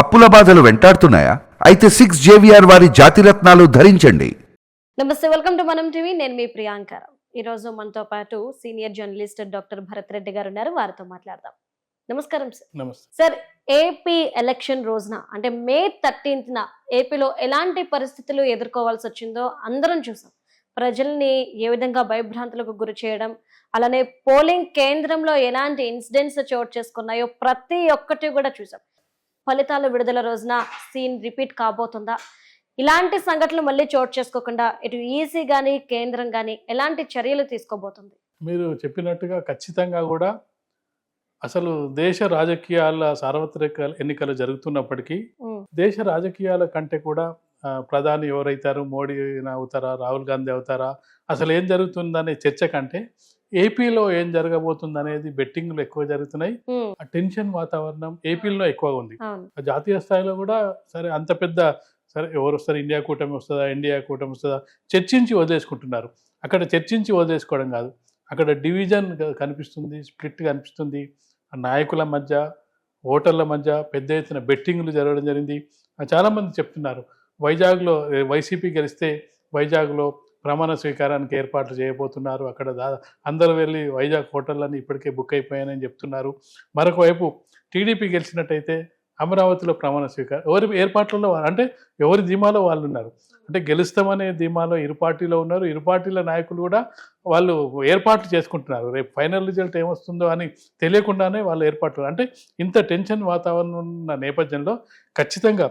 అప్పుల బాధలు వెంటాడుతున్నాయా? అయితే సిక్స్ జేవిఆర్ వారి జాతిరత్నాలు ధరించండి. నమస్తే వెల్కమ్ టు మనం టీవీ నేను మీ ప్రియాంక ఈ రోజు మనతో పాటు senior journalist doctor Bharath Reddy గారు ఉన్నారు. వారితో మాట్లాడదాం. నమస్కారం సార్ నమస్తే. సార్ ఏపీ ఎలక్షన్ రోజున అంటే మే థర్టీన్త్న ఏపీలో ఎలాంటి పరిస్థితులు ఎదుర్కోవాల్సి వచ్చిందో అందరం చూసాం. ప్రజల్ని ఏ విధంగా భయభ్రాంతులకు గురి చేయడం అలానే పోలింగ్ కేంద్రంలో ఎలాంటి ఇన్సిడెంట్స్ చోటు చేసుకున్నాయో ప్రతి ఒక్కటి కూడా చూసాం. ఫలితాల విడుదల రోజున సీన్ రిపీట్ కాబోతుందా? ఇలాంటి సంఘటనలు మళ్ళీ చోటు చేసుకోకుండా ఇటు ఈసీ గానీ కేంద్రం గానీ ఎలాంటి చర్యలు తీసుకోబోతుంది? మీరు చెప్పినట్టుగా ఖచ్చితంగా కూడా అసలు దేశ రాజకీయాల సార్వత్రిక ఎన్నికలు జరుగుతున్నప్పటికీ దేశ రాజకీయాల కంటే కూడా ప్రధాని ఎవరైతారు? మోడీ అవుతారా? రాహుల్ గాంధీ అవుతారా? అసలు ఏం జరుగుతుందనే చర్చ కంటే ఏపీలో ఏం జరగబోతుంది అనేది బెట్టింగ్లు ఎక్కువ జరుగుతున్నాయి. ఆ టెన్షన్ వాతావరణం ఏపీలో ఎక్కువగా ఉంది. జాతీయ స్థాయిలో కూడా సరే అంత పెద్ద సరే ఎవరు వస్తారు? ఇండియా కూటమి వస్తుందా? ఇండియా కూటమి వస్తుందా? చర్చించి వదిలేసుకుంటున్నారు. అక్కడ చర్చించి వదిలేసుకోవడం కాదు. అక్కడ డివిజన్ కనిపిస్తుంది స్ప్లిట్ కనిపిస్తుంది. నాయకుల మధ్య ఓటర్ల మధ్య పెద్ద ఎత్తున బెట్టింగ్లు జరగడం జరిగింది. చాలామంది చెప్తున్నారు. వైజాగ్లో వైసీపీ గెలిస్తే వైజాగ్లో ప్రమాణ స్వీకారానికి ఏర్పాట్లు చేయబోతున్నారు. అక్కడ దా అందరూ వెళ్ళి వైజాగ్ హోటళ్ళని ఇప్పటికే బుక్ అయిపోయాయని చెప్తున్నారు. మరొకవైపు టీడీపీ గెలిచినట్టయితే అమరావతిలో ప్రమాణ స్వీకారం ఎవరి ఏర్పాట్లలో అంటే ఎవరి ధీమాలో వాళ్ళు ఉన్నారు. అంటే గెలుస్తామనే ధీమాలో ఇరు పార్టీలో ఉన్నారు. ఇరు పార్టీల నాయకులు కూడా వాళ్ళు ఏర్పాట్లు చేసుకుంటున్నారు. రేపు ఫైనల్ రిజల్ట్ ఏమొస్తుందో అని తెలియకుండానే వాళ్ళు ఏర్పాట్లు అంటే ఇంత టెన్షన్ వాతావరణం ఉన్న నేపథ్యంలో ఖచ్చితంగా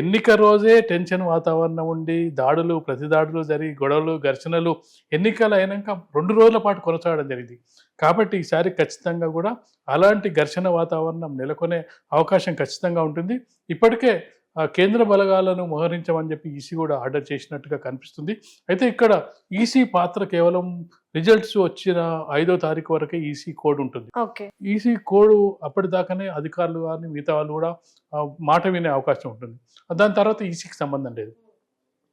ఎన్నిక రోజే టెన్షన్ వాతావరణం ఉండి దాడులు ప్రతిదాడులు జరిగి గొడవలు ఘర్షణలు ఎన్నికలు అయినాక రెండు రోజుల పాటు కొనసాగడం జరిగింది. కాబట్టి ఈసారి ఖచ్చితంగా కూడా అలాంటి ఘర్షణ వాతావరణం నెలకొనే అవకాశం ఖచ్చితంగా ఉంటుంది. ఇప్పటికే కేంద్ర బలగాలను మోహరించమని చెప్పి ఈసీ కూడా ఆర్డర్ చేసినట్టుగా కనిపిస్తుంది. అయితే ఇక్కడ ఈసీ పాత్ర కేవలం రిజల్ట్స్ వచ్చిన ఐదో తారీఖు వరకే ఈసీ కోడ్ ఉంటుంది. ఓకే. ఈసీ కోడ్ అప్పటిదాకానే అధికారులు కానీ మిగతా వాళ్ళు కూడా మాట వినే అవకాశం ఉంటుంది. దాని తర్వాత ఈసీకి సంబంధం లేదు.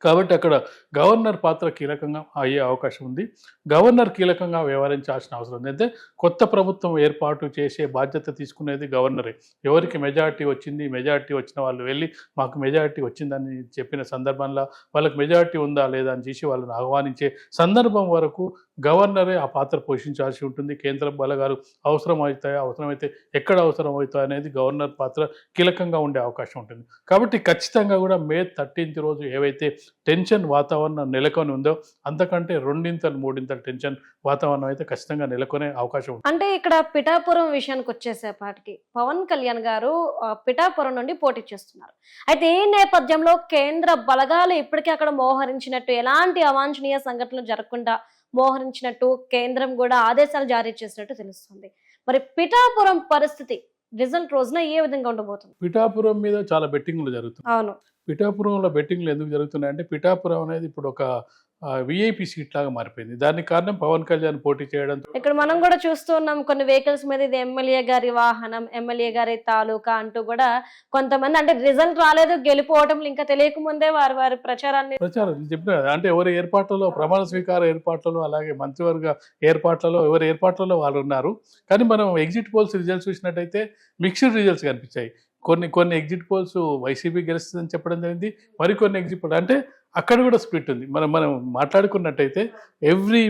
కాబట్టి అక్కడ గవర్నర్ పాత్ర కీలకంగా అయ్యే అవకాశం ఉంది. గవర్నర్ కీలకంగా వ్యవహరించాల్సిన అవసరం ఉంది. అయితే కొత్త ప్రభుత్వం ఏర్పాటు చేసే బాధ్యత తీసుకునేది గవర్నరే. ఎవరికి మెజారిటీ వచ్చింది మెజారిటీ వచ్చిన వాళ్ళు వెళ్ళి మాకు మెజారిటీ వచ్చిందని చెప్పిన సందర్భంలో వాళ్ళకి మెజారిటీ ఉందా లేదా అని చేసి వాళ్ళని ఆహ్వానించే సందర్భం వరకు గవర్నరే ఆ పాత్ర పోషించాల్సి ఉంటుంది. కేంద్ర బలగాలు అవసరం అవుతాయా అవసరమైతే ఎక్కడ అవసరమవుతాయి అనేది గవర్నర్ పాత్ర కీలకంగా ఉండే అవకాశం ఉంటుంది. కాబట్టి ఖచ్చితంగా కూడా మే థర్టీన్త్ రోజు ఏవైతే టెన్షన్ వాతావరణం నెలకొని ఉందో అంతకంటే రెండింతలు మూడింతలు టెన్షన్ వాతావరణం అయితే ఖచ్చితంగా నెలకొనే అవకాశం అంటే ఇక్కడ పిఠాపురం విషయానికి వచ్చేసేపాటికి పవన్ కళ్యాణ్ గారు పిఠాపురం నుండి పోటీ చేస్తున్నారు. అయితే ఈ నేపథ్యంలో కేంద్ర బలగాలు ఇప్పటికే అక్కడ మోహరించినట్టు ఎలాంటి అవాంఛనీయ సంఘటనలు జరగకుండా మోహరించినట్టు కేంద్రం కూడా ఆదేశాలు జారీ చేసినట్టు తెలుస్తుంది. మరి పిఠాపురం పరిస్థితి రిజల్ట్ రోజున ఏ విధంగా ఉండబోతుంది? పిఠాపురం మీద చాలా బెట్టింగ్లు జరుగుతున్నాయి. అవును. పిఠాపురంలో బెట్టింగ్లు ఎందుకు జరుగుతున్నాయంటే పిఠాపురం అనేది ఇప్పుడు ఒక విఐపి సీట్ లాగా మారిపోయింది. దానికి కారణం పవన్ కళ్యాణ్ పోటీ చేయడంతో ఇక్కడ మనం కూడా చూస్తూ ఉన్నాం కొన్ని వెహికల్స్ మీద ఇది ఎమ్మెల్యే గారి వాహనం ఎమ్మెల్యే గారి తాలూకా అంటూ కూడా కొంతమంది అంటే రిజల్ట్ రాలేదు గెలిపోవటం ఇంకా తెలియకముందే వారి వారి ప్రచారాన్ని ప్రచారం చెప్పిన అంటే ఎవరి ఏర్పాట్లలో ప్రమాణ స్వీకార ఏర్పాట్లలో అలాగే మంత్రివర్గ ఏర్పాట్లలో ఎవరి ఏర్పాట్లలో వాళ్ళు ఉన్నారు. కానీ మనం ఎగ్జిట్ పోల్స్ రిజల్ట్స్ చూసినట్టయితే మిక్స్డ్ రిజల్ట్స్ కనిపించాయి. కొన్ని కొన్ని ఎగ్జిట్ పోల్స్ వైసీపీ గెలుస్తుందని చెప్పడం జరిగింది. మరికొన్ని ఎగ్జిట్ పోల్ అంటే అక్కడ కూడా స్ప్లిట్ ఉంది. మనం మనం మాట్లాడుకున్నట్టయితే ఎవ్రీ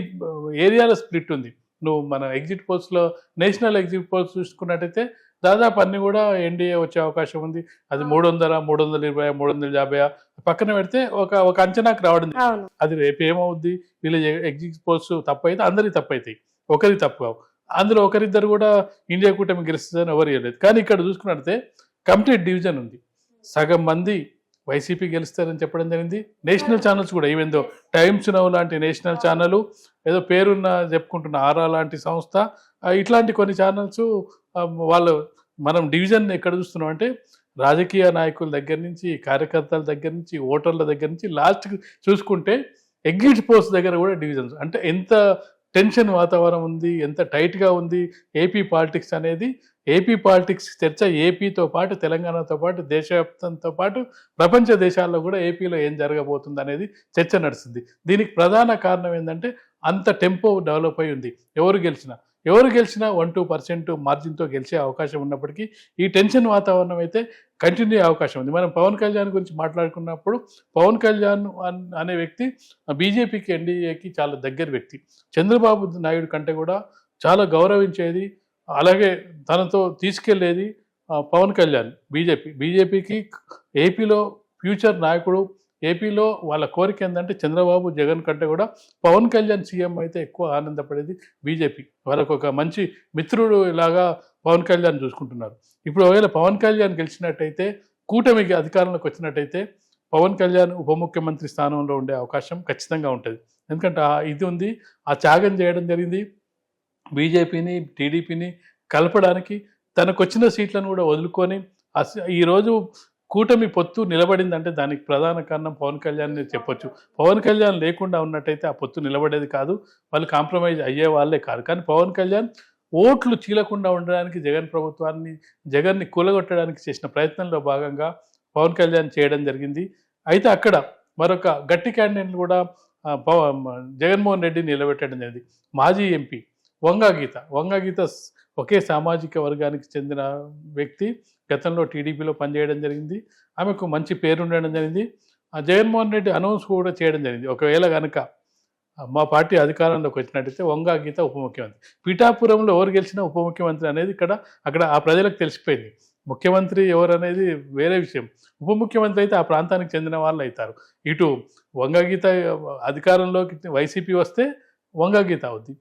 ఏరియాలో స్ప్లిట్ ఉంది. నువ్వు మన ఎగ్జిట్ పోల్స్లో నేషనల్ ఎగ్జిట్ పోల్స్ చూసుకున్నట్టయితే దాదాపు అన్ని కూడా ఎన్డీఏ వచ్చే అవకాశం ఉంది. అది మూడు వందల మూడు వందల ఇరవై మూడు వందల యాభై పక్కన పెడితే ఒక ఒక అంచనాకు రావడం. అది రేపు ఏమవుద్ది? వీళ్ళ ఎగ్జిట్ పోల్స్ తప్పు అయితే అందరికి తప్పు అవుతాయి ఒకరికి తప్పు కావు అందులో ఒకరిద్దరు కూడా ఇండియా కూటమి గెలుస్తుందని ఎవరు ఇవ్వలేదు కానీ ఇక్కడ చూసుకున్నట్టే కంప్లీట్ డివిజన్ ఉంది. సగం మంది వైసీపీ గెలుస్తారని చెప్పడం జరిగింది. నేషనల్ ఛానల్స్ కూడా ఈవెందో టైమ్స్ నవ్ లాంటి నేషనల్ ఛానల్ ఏదో పేరున్న చెప్పుకుంటున్న ఆరా లాంటి సంస్థ ఇట్లాంటి కొన్ని ఛానల్స్ వాళ్ళు మనం డివిజన్ ఎక్కడ చూస్తున్నాం అంటే రాజకీయ నాయకుల దగ్గర నుంచి కార్యకర్తల దగ్గర నుంచి ఓటర్ల దగ్గర నుంచి లాస్ట్ చూసుకుంటే ఎగ్జిట్ పోస్ట్ దగ్గర కూడా డివిజన్స్. అంటే ఎంత టెన్షన్ వాతావరణం ఉంది ఎంత టైట్గా ఉంది ఏపీ పాలిటిక్స్ అనేది ఏపీ పాలిటిక్స్ చర్చ ఏపీతో పాటు తెలంగాణతో పాటు దేశవ్యాప్తంతో పాటు ప్రపంచ దేశాల్లో కూడా ఏపీలో ఏం జరగబోతుంది అనేది చర్చ నడుస్తుంది. దీనికి ప్రధాన కారణం ఏంటంటే అంత టెంపో డెవలప్ అయి ఉంది. ఎవరు గెలిచినా. ఎవరు గెలిచినా వన్ టూ పర్సెంట్ మార్జిన్తో గెలిచే అవకాశం ఉన్నప్పటికీ ఈ టెన్షన్ వాతావరణం అయితే కంటిన్యూ అయ్యే అవకాశం ఉంది. మనం పవన్ కళ్యాణ్ గురించి మాట్లాడుకున్నప్పుడు పవన్ కళ్యాణ్ అనే వ్యక్తి బీజేపీకి ఎన్డీఏకి చాలా దగ్గర వ్యక్తి. చంద్రబాబు నాయుడు కంటే కూడా చాలా గౌరవించేది అలాగే తనతో తీసుకెళ్ళేది పవన్ కళ్యాణ్ బీజేపీ. బీజేపీకి ఏపీలో ఫ్యూచర్ నాయకుడు ఏపీలో వాళ్ళ కోరిక ఏంటంటే చంద్రబాబు జగన్ కంటే కూడా పవన్ కళ్యాణ్ సీఎం అయితే ఎక్కువ ఆనందపడేది బీజేపీ. వాళ్ళకు ఒక మంచి మిత్రుడు లాగా పవన్ కళ్యాణ్ చూసుకుంటున్నారు. ఇప్పుడు ఒకవేళ పవన్ కళ్యాణ్ గెలిచినట్టయితే కూటమికి అధికారంలోకి వచ్చినట్టయితే పవన్ కళ్యాణ్ ఉప ముఖ్యమంత్రి స్థానంలో ఉండే అవకాశం ఖచ్చితంగా ఉంటుంది. ఎందుకంటే ఆ ఇది ఉంది ఆ త్యాగం చేయడం జరిగింది. బీజేపీని టీడీపీని కలపడానికి తనకు వచ్చిన సీట్లను కూడా వదులుకొని ఈరోజు కూటమి పొత్తు నిలబడిందంటే దానికి ప్రధాన కారణం పవన్ కళ్యాణ్ చెప్పొచ్చు. పవన్ కళ్యాణ్ లేకుండా ఉన్నట్టయితే ఆ పొత్తు నిలబడేది కాదు. వాళ్ళు కాంప్రమైజ్ అయ్యే వాళ్ళే కాదు. కానీ పవన్ కళ్యాణ్ ఓట్లు చీలకుండా ఉండడానికి జగన్ ప్రభుత్వాన్ని జగన్ని కూలగొట్టడానికి చేసిన ప్రయత్నంలో భాగంగా పవన్ కళ్యాణ్ చేయడం జరిగింది. అయితే అక్కడ మరొక గట్టి క్యాండిడేట్ కూడా పవన్ జగన్మోహన్ రెడ్డి నిలబెట్టడం జరిగింది. మాజీ ఎంపీ వంగా గీత. వంగ గీత ఒకే సామాజిక వర్గానికి చెందిన వ్యక్తి. గతంలో టీడీపీలో పనిచేయడం జరిగింది. ఆమెకు మంచి పేరు ఉండడం జరిగింది. ఆ జగన్మోహన్ రెడ్డి అనౌన్స్ కూడా చేయడం జరిగింది. ఒకవేళ కనుక మా పార్టీ అధికారంలోకి వచ్చినట్టయితే వంగా గీత ఉప ముఖ్యమంత్రి. పిఠాపురంలో ఎవరు గెలిచినా ఉప ముఖ్యమంత్రి అనేది ఇక్కడ అక్కడ ఆ ప్రజలకు తెలిసిపోయింది. ముఖ్యమంత్రి ఎవరు అనేది వేరే విషయం. ఉప ముఖ్యమంత్రి అయితే ఆ ప్రాంతానికి చెందిన వాళ్ళు అవుతారు. ఇటు వంగగీత అధికారంలోకి వైసీపీ వస్తే వంగగీత అవుద్ది.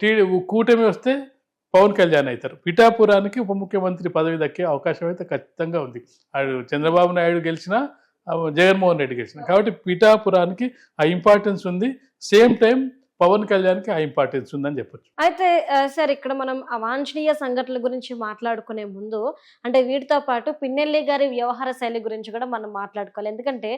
టీ కూటమి వస్తే పవన్ కళ్యాణ్ అవుతారు. పిఠాపురానికి ఉప ముఖ్యమంత్రి పదవి దక్కే అవకాశం అయితే ఖచ్చితంగా ఉంది. ఆడు చంద్రబాబు నాయుడు గెలిచినా జగన్మోహన్ రెడ్డి గెలిచిన. కాబట్టి పిఠాపురానికి ఆ ఇంపార్టెన్స్ ఉంది. సేమ్ టైం పవన్ కళ్యాణ్కి ఆ ఇంపార్టెన్స్ ఉందని చెప్పొచ్చు. అయితే సార్ ఇక్కడ మనం అవాంఛనీయ సంఘటనల గురించి మాట్లాడుకునే ముందు అంటే వీటితో పాటు పిన్నెల్లి గారి వ్యవహార శైలి గురించి కూడా మనం మాట్లాడుకోవాలి. ఎందుకంటే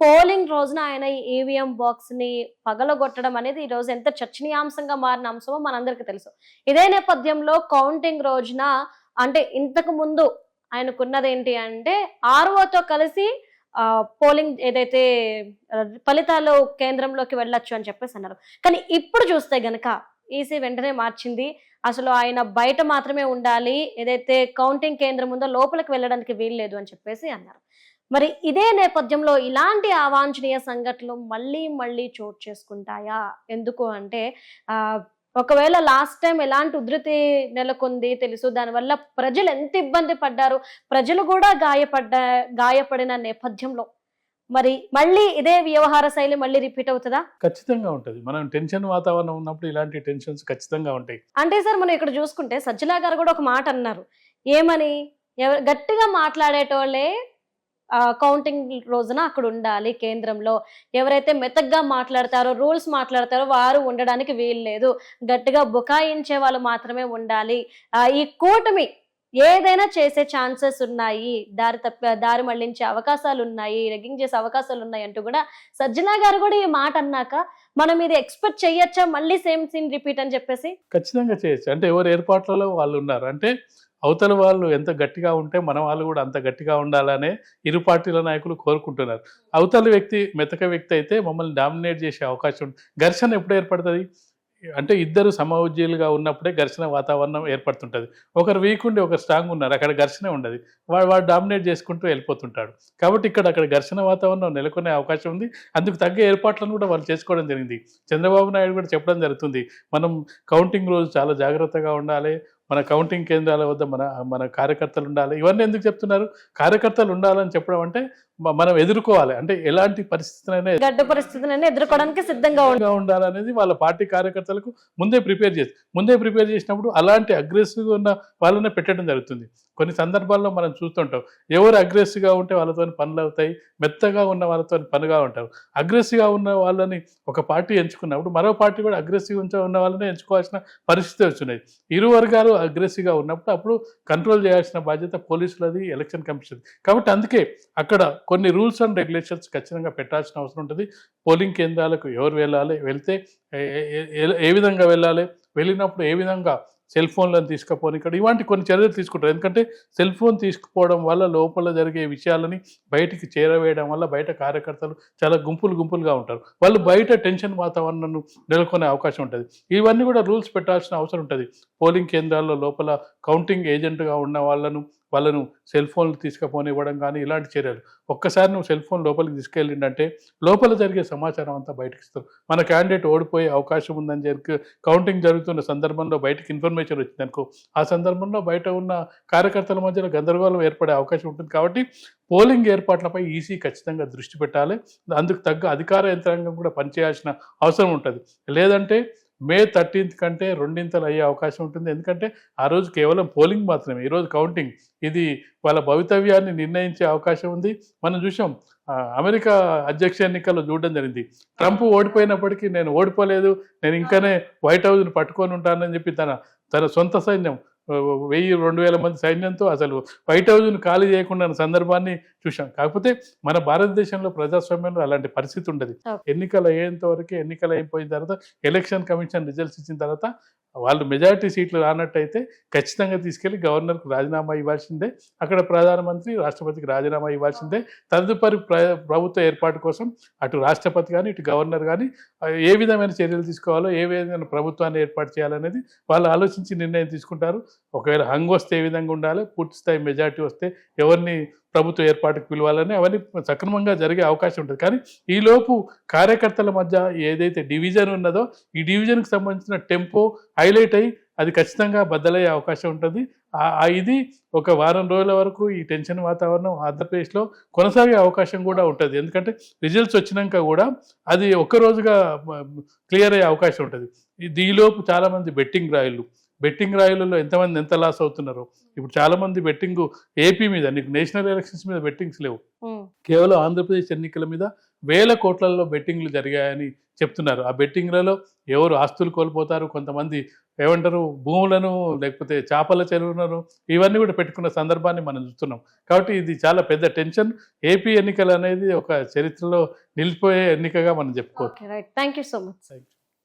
పోలింగ్ రోజున ఆయన ఈవీఎం బాక్స్ని పగలగొట్టడం అనేది ఈ రోజు ఎంత చర్చనీయాంశంగా మారిన అంశమో మనందరికీ తెలుసు. ఇదే నేపథ్యంలో కౌంటింగ్ రోజున అంటే ఇంతకు ముందు ఆయనకున్నది ఏంటి అంటే ఆర్ఓతో కలిసి పోలింగ్ ఏదైతే ఫలితాలు కేంద్రంలోకి వెళ్ళొచ్చు అని చెప్పేసి అన్నారు. కానీ ఇప్పుడు చూస్తే గనక ఈసీ వెంటనే మార్చింది. అసలు ఆయన బయట మాత్రమే ఉండాలి. ఏదైతే కౌంటింగ్ కేంద్రం ఉందో లోపలికి వెళ్ళడానికి వీల్లేదు అని చెప్పేసి అన్నారు. మరి ఇదే నేపథ్యంలో ఇలాంటి అవాంఛనీయ సంఘటనలు మళ్ళీ మళ్ళీ చోటు చేసుకుంటాయా? ఎందుకు అంటే ఒకవేళ లాస్ట్ టైం ఎలాంటి ఉధృతి నెలకొంది తెలుసు? దానివల్ల ప్రజలు ఎంత ఇబ్బంది పడ్డారు? ప్రజలు కూడా గాయపడ్డ గాయపడిన నేపథ్యంలో. మరి మళ్ళీ ఇదే వ్యవహార శైలి మళ్ళీ రిపీట్ అవుతుందా? ఖచ్చితంగా ఉంటుంది. మనం టెన్షన్ వాతావరణం ఉన్నప్పుడు ఇలాంటి టెన్షన్స్ ఖచ్చితంగా ఉంటాయి. అంటే సార్ మనం ఇక్కడ చూసుకుంటే సజ్జలా గారు కూడా ఒక మాట అన్నారు. ఏమని? గట్టిగా మాట్లాడేటోళ్ళే కౌంటింగ్ రోజున అక్కడ ఉండాలి కేంద్రంలో. ఎవరైతే మెతగ్గా మాట్లాడతారో రూల్స్ మాట్లాడతారో వారు ఉండడానికి వీలు లేదు. గట్టిగా బుకాయించే వాళ్ళు మాత్రమే ఉండాలి. ఈ కూటమి ఏదైనా చేసే ఛాన్సెస్ ఉన్నాయి. దారి తప్ప దారి మళ్ళించే అవకాశాలు ఉన్నాయి. రెగ్గింగ్ చేసే అవకాశాలు ఉన్నాయి అంటూ కూడా సజ్జనా గారు కూడా ఈ మాట అన్నాక మనం ఇది ఎక్స్పెక్ట్ చేయొచ్చా? మళ్ళీ సేమ్ సీన్ రిపీట్ అని చెప్పేసి? ఖచ్చితంగా చేయొచ్చు. అంటే ఎవరు ఏర్పాట్లలో వాళ్ళు ఉన్నారు. అంటే అవతల వాళ్ళు ఎంత గట్టిగా ఉంటే మన వాళ్ళు కూడా అంత గట్టిగా ఉండాలనే ఇరు పార్టీల నాయకులు కోరుకుంటున్నారు. అవతల వ్యక్తి మెతక వ్యక్తి అయితే మమ్మల్ని డామినేట్ చేసే అవకాశం ఉంది ఘర్షణ ఎప్పుడు ఏర్పడుతుంది? అంటే ఇద్దరు సమౌజ్యులుగా ఉన్నప్పుడే ఘర్షణ వాతావరణం ఏర్పడుతుంటుంది. ఒకరు వీక్ ఉండి ఒకరు స్ట్రాంగ్ ఉన్నారు. అక్కడ ఘర్షణ ఉండదు. వాడు వాడు డామినేట్ చేసుకుంటూ వెళ్ళిపోతుంటాడు. కాబట్టి ఇక్కడ అక్కడ ఘర్షణ వాతావరణం నెలకొనే అవకాశం ఉంది. అందుకు తగ్గ ఏర్పాట్లను కూడా వాళ్ళు చేసుకోవడం జరిగింది. చంద్రబాబు నాయుడు కూడా చెప్పడం జరుగుతుంది. మనం కౌంటింగ్ రోజు చాలా జాగ్రత్తగా ఉండాలి. మన కౌంటింగ్ కేంద్రాల వద్ద మన మన కార్యకర్తలు ఉండాలి. ఇవన్నీ ఎందుకు చెప్తున్నారు? కార్యకర్తలు ఉండాలని చెప్పడం అంటే మనం ఎదుర్కోవాలి. అంటే ఎలాంటి పరిస్థితులైనా గడ్డ పరిస్థితులను ఎదుర్కోవడానికి సిద్ధంగా ఉండాలనేది వాళ్ళ పార్టీ కార్యకర్తలకు ముందే ప్రిపేర్ చేసి ముందే ప్రిపేర్ చేసినప్పుడు అలాంటి అగ్రెసివ్గా ఉన్న వాళ్ళనే పెట్టడం జరుగుతుంది. కొన్ని సందర్భాల్లో మనం చూస్తుంటాం ఎవరు అగ్రెసివ్గా ఉంటే వాళ్ళతో పనులు అవుతాయి మెత్తగా ఉన్న వాళ్ళతో పనుగా ఉంటారు. అగ్రెసివ్గా ఉన్న వాళ్ళని ఒక పార్టీ ఎంచుకున్నప్పుడు మరో పార్టీ కూడా అగ్రెసివ్ ఉన్న వాళ్ళని ఎంచుకోవాల్సిన పరిస్థితి వచ్చినాయి ఇరు వర్గాలు అగ్రెసివ్గా ఉన్నప్పుడు అప్పుడు కంట్రోల్ చేయాల్సిన బాధ్యత పోలీసులది ఎలక్షన్ కమిషన్ కాబట్టి అందుకే అక్కడ కొన్ని రూల్స్ అండ్ రెగ్యులేషన్స్ ఖచ్చితంగా పెట్టాల్సిన అవసరం ఉంటుంది. పోలింగ్ కేంద్రాలకు ఎవరు వెళ్ళాలి వెళ్తే ఏ- ఏ విధంగా వెళ్ళాలి వెళ్ళినప్పుడు ఏ విధంగా సెల్ ఫోన్లను తీసుకుపోని ఇక్కడ ఇలాంటి కొన్ని చర్యలు తీసుకుంటారు. ఎందుకంటే సెల్ ఫోన్ తీసుకుపోవడం వల్ల లోపల జరిగే విషయాలని బయటికి చేరవేయడం వల్ల బయట కార్యకర్తలు చాలా గుంపులు గుంపులుగా ఉంటారు. వాళ్ళు బయట టెన్షన్ వాతావరణం నెలకొనే అవకాశం ఉంటుంది. ఇవన్నీ కూడా రూల్స్ పెట్టాల్సిన అవసరం ఉంటుంది. పోలింగ్ కేంద్రాల్లో లోపల కౌంటింగ్ ఏజెంట్గా ఉన్న వాళ్ళను వాళ్ళను సెల్ ఫోన్లు తీసుకుపోనివ్వడం కానీ ఇలాంటి చర్యలు. ఒక్కసారి నువ్వు సెల్ ఫోన్ లోపలికి తీసుకెళ్ళిండంటే లోపల జరిగే సమాచారం అంతా బయటకు ఇస్తారు. మన క్యాండిడేట్ ఓడిపోయే అవకాశం ఉందని జరిగి కౌంటింగ్ జరుగుతున్న సందర్భంలో బయటకు ఇన్ఫర్మేషన్ వచ్చింది అనుకో ఆ సందర్భంలో బయట ఉన్న కార్యకర్తల మధ్యలో గందరగోళం ఏర్పడే అవకాశం ఉంటుంది కాబట్టి పోలింగ్ ఏర్పాట్లపై ఈసీ ఖచ్చితంగా దృష్టి పెట్టాలి. అందుకు తగ్గ అధికార యంత్రాంగం కూడా పనిచేయాల్సిన అవసరం ఉంటుంది. లేదంటే మే థర్టీన్త్ కంటే రెండింతలు అయ్యే అవకాశం ఉంటుంది. ఎందుకంటే ఆ రోజు కేవలం పోలింగ్ మాత్రమే. ఈరోజు కౌంటింగ్. ఇది వాళ్ళ భవితవ్యాన్ని నిర్ణయించే అవకాశం ఉంది. మనం చూసాం అమెరికా అధ్యక్ష ఎన్నికల్లో చూడడం జరిగింది. ట్రంప్ ఓడిపోయినప్పటికీ నేను ఓడిపోలేదు. నేను ఇంకానే వైట్ హౌస్ని పట్టుకొని ఉంటానని చెప్పి తన తన సొంత సైన్యం వెయ్యి రెండు వేల మంది సైన్యంతో అసలు వైట్ హౌస్ను ఖాళీ చేయకుండా సందర్భాన్ని చూసాం కాకపోతే మన భారతదేశంలో ప్రజాస్వామ్యంలో అలాంటి పరిస్థితి ఉండదు. ఎన్నికలు అయ్యేంత వరకు ఎన్నికలు అయిపోయిన తర్వాత ఎలక్షన్ కమిషన్ రిజల్ట్స్ ఇచ్చిన తర్వాత వాళ్ళు మెజారిటీ సీట్లు రానట్టయితే ఖచ్చితంగా తీసుకెళ్ళి గవర్నర్కు రాజీనామా ఇవ్వాల్సిందే అక్కడ ప్రధానమంత్రి రాష్ట్రపతికి రాజీనామా ఇవ్వాల్సిందే. తదుపరి ప్రభుత్వ ఏర్పాటు కోసం అటు రాష్ట్రపతి కానీ ఇటు గవర్నర్ కానీ ఏ విధమైన చర్యలు తీసుకోవాలో ఏ విధమైన ప్రభుత్వాన్ని ఏర్పాటు చేయాలనేది వాళ్ళు ఆలోచించి నిర్ణయం తీసుకుంటారు. ఒకవేళ హంగ్ వస్తే ఏ విధంగా ఉండాలి పూర్తి స్థాయి మెజారిటీ వస్తే ఎవరిని ప్రభుత్వ ఏర్పాటుకు పిలవాలని అవన్నీ సక్రమంగా జరిగే అవకాశం ఉంటుంది. కానీ ఈలోపు కార్యకర్తల మధ్య ఏదైతే డివిజన్ ఉన్నదో ఈ డివిజన్కి సంబంధించిన టెంపో హైలైట్ అయ్యి అది ఖచ్చితంగా బద్దలయ్యే అవకాశం ఉంటుంది. ఇది ఒక వారం రోజుల వరకు ఈ టెన్షన్ వాతావరణం ఆంధ్రప్రదేశ్లో కొనసాగే అవకాశం కూడా ఉంటుంది. ఎందుకంటే రిజల్ట్స్ వచ్చినాక కూడా అది ఒక్క రోజుగా క్లియర్ అయ్యే అవకాశం ఉంటుంది. దీలోపు ఈలోపు చాలామంది బెట్టింగ్ రాయలు. బెట్టింగ్ రాయలలో ఎంతమంది ఎంత లాస్ అవుతున్నారో? ఇప్పుడు చాలామంది బెట్టింగ్ ఏపీ మీద నీకు నేషనల్ ఎలక్షన్స్ మీద బెట్టింగ్స్ లేవు. కేవలం ఆంధ్రప్రదేశ్ ఎన్నికల మీద వేల కోట్లలో బెట్టింగ్లు జరిగాయని చెప్తున్నారు. ఆ బెట్టింగ్లలో ఎవరు ఆస్తులు కోల్పోతారు? కొంతమంది ఏమంటారు? భూములను లేకపోతే చేపల చెరువులను ఇవన్నీ కూడా పెట్టుకున్న సందర్భాన్ని మనం చూస్తున్నాం. కాబట్టి ఇది చాలా పెద్ద టెన్షన్. ఏపీ ఎన్నికలు అనేది ఒక చరిత్రలో నిలిచిపోయే ఎన్నికగా మనం చెప్పుకోవచ్చు. Okay right thank you so much Thank you.